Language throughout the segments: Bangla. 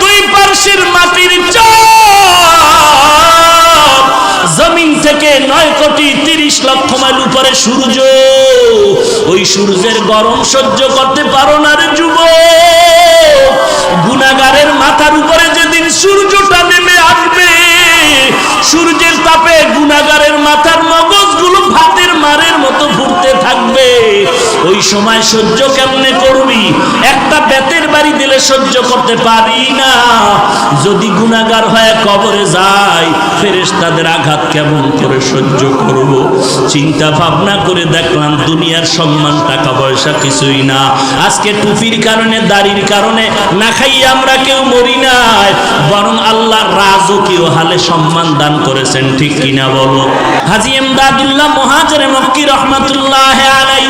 দুই পার্শ্বের মাটির থেকে নয় কোটি তিরিশ লক্ষ উপরে সূর্য। ওই সূর্যের গরম সহ্য করতে পারো সহ্য কেমনে করবি? একটা বেতের বাড়ি দিলে সহ্য করতে পারি না। যদি গুনাগার হয়ে কবরে যায়, ফেরেশতাদের আঘাত কেমন করে সহ্য করব? চিন্তা ভাবনা করে দেখলাম দুনিয়ার সম্মান, টাকা পয়সা কিছুই না। আজকে টুপির কারণে, দাড়ির কারণে না খাইয়ে আমরা কেউ মরি নাই, বরং আল্লাহ রাজকীয় হালে সম্মান দান করেছেন, ঠিক কিনা বলো? হাজি এমদাদুল্লাহ মহাজরে মক্কি রহমাতুল্লাহ আলাই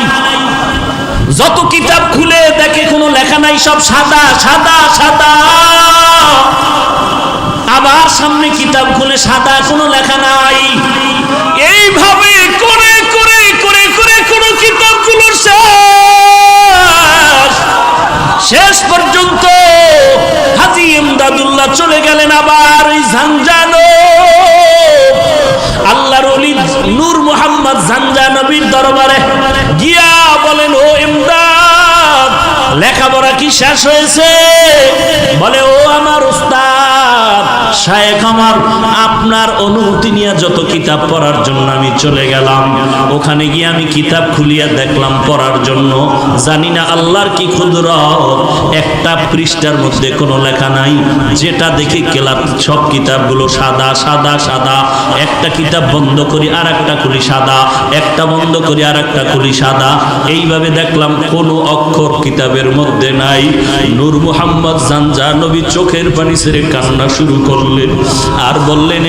যত কিতাব খুলে দেখে কোনো লেখা নাই, সব সাদা সাদা সাদা। আবার সামনে কিতাব খুলে সাদা, কোনো লেখা নাই। এইভাবে করে করে করে করে কোনো কিতাবগুলো শেষ। শেষ পর্যন্ত হাজি ইমদাদুল্লাহ চলে গেলেন আবার ওই ঝাঞ্জানো লেখাপড়া কি শেষ হয়েছে? বলে ও আমার উস্তাদ। শায়েখ আমার, আপনার অনুমতি নিয়ে যত কিতাব পড়ার জন্য আমি চলে গেলাম। ওখানে গিয়ে আমি কিতাব খুলিয়া দেখলাম পড়ার জন্য। জানি না আল্লাহর কি ক্ষুদ্র একটা পৃষ্ঠার মধ্যে কোনো লেখা নাই। যেটা দেখি কেলাপ সব কিতাবগুলো সাদা সাদা সাদা। একটা কিতাব বন্ধ করি আর একটা খুলি সাদা। একটা বন্ধ করি আর একটা খুলি সাদা। এইভাবে দেখলাম কোনো অক্ষর কিতাবের মধ্যে নাই। নূর মুহাম্মদ, জানজা নবী চোখের পানি ছেড়ে কান্না শুরু করলেন আর বললেন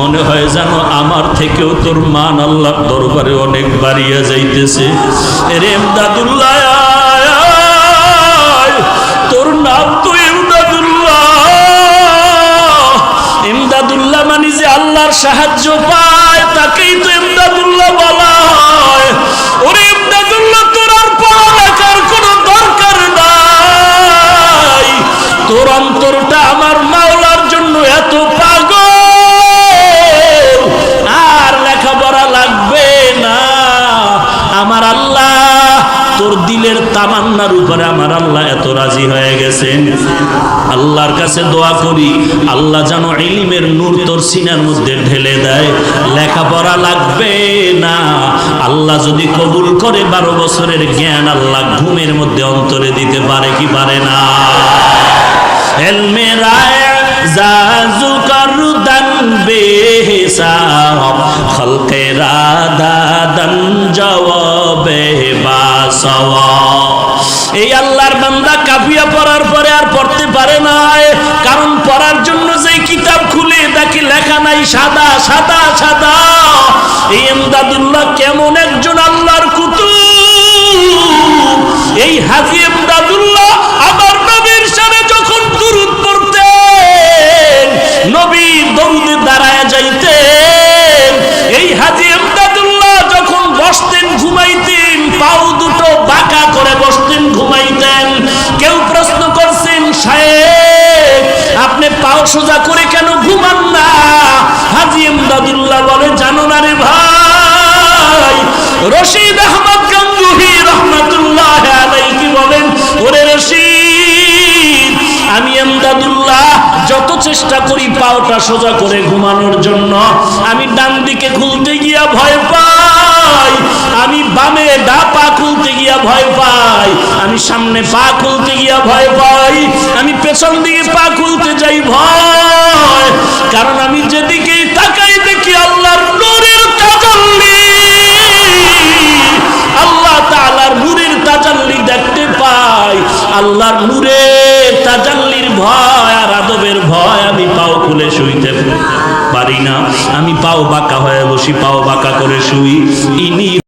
মনে হয় যেন আমার থেকেও তোর মান আল্লাহর দরবারে অনেক বাড়িয়া যাইতেছে। দাদুল্লাহ তোর নাম তো ইমদাদুল্লাহ ইমদাদুল্লাহ মানে যে আল্লাহর সাহায্য পায়, তাকেই তো ইমদাদুল্লাহ উপরে আমার আল্লাহ এত রাজি হয়ে গেছেন। আল্লাহর কাছে দোয়া করি, আল্লাহ যেন ইলিমের নূর তোর সিনার মধ্যে ঢেলে দেয়। লেখাপড়া লাগবে না। আল্লাহ যদি কবুল করে বারো বছরের জ্ঞান আল্লাহ ঘুমের মধ্যে অন্তরে দিতে পারে কি পারে না। রাধা দন জবাবে বাসওয়া এই আল্লাহর বান্দা কাফিয়া পড়ার পরে আর পড়তে পারে না। কারণ পড়ার জন্য যে কিতাব খুলে দেখি লেখা নাই সাদা সাদা সাদা। এই এমদাদুল্লাহ কেমন একজন আল্লাহর কুতুব। এই হাজি এমদাদুল্লাহ আমার নবীর সামনে যখন দুরুদ পড়তেন, নবী দরুদে দাঁড়ায় যাইতেন আপনি সোজা করে কেন ঘুমান না? হাজি এমদাদুল্লাহ বলে, জানো না রে ভাই? রশিদ আহমদ গঙ্গুহি রহমাতুল্লাহ আলাইহি বলেন, ওরে রশিদ, আমি এমদাদুল্লাহ, যত চেষ্টা করি পাওটা সোজা করে ঘুমানোর জন্য, আমি ডান দিকে খুলতে গিয়া ভয় পাই। আমি বামে ডা পা খুলতে গিয়া ভয় পাই। আমি সামনে পা খুলতে গিয়া ভয় পাই। আমি পেছন দিকে পা খুলতে যাই ভয়। কারণ আমি যেদিকেই তাকাই না আমি পাও বাঁকা হয়ে বসি পাও বাঁকা করে শুই। ইনি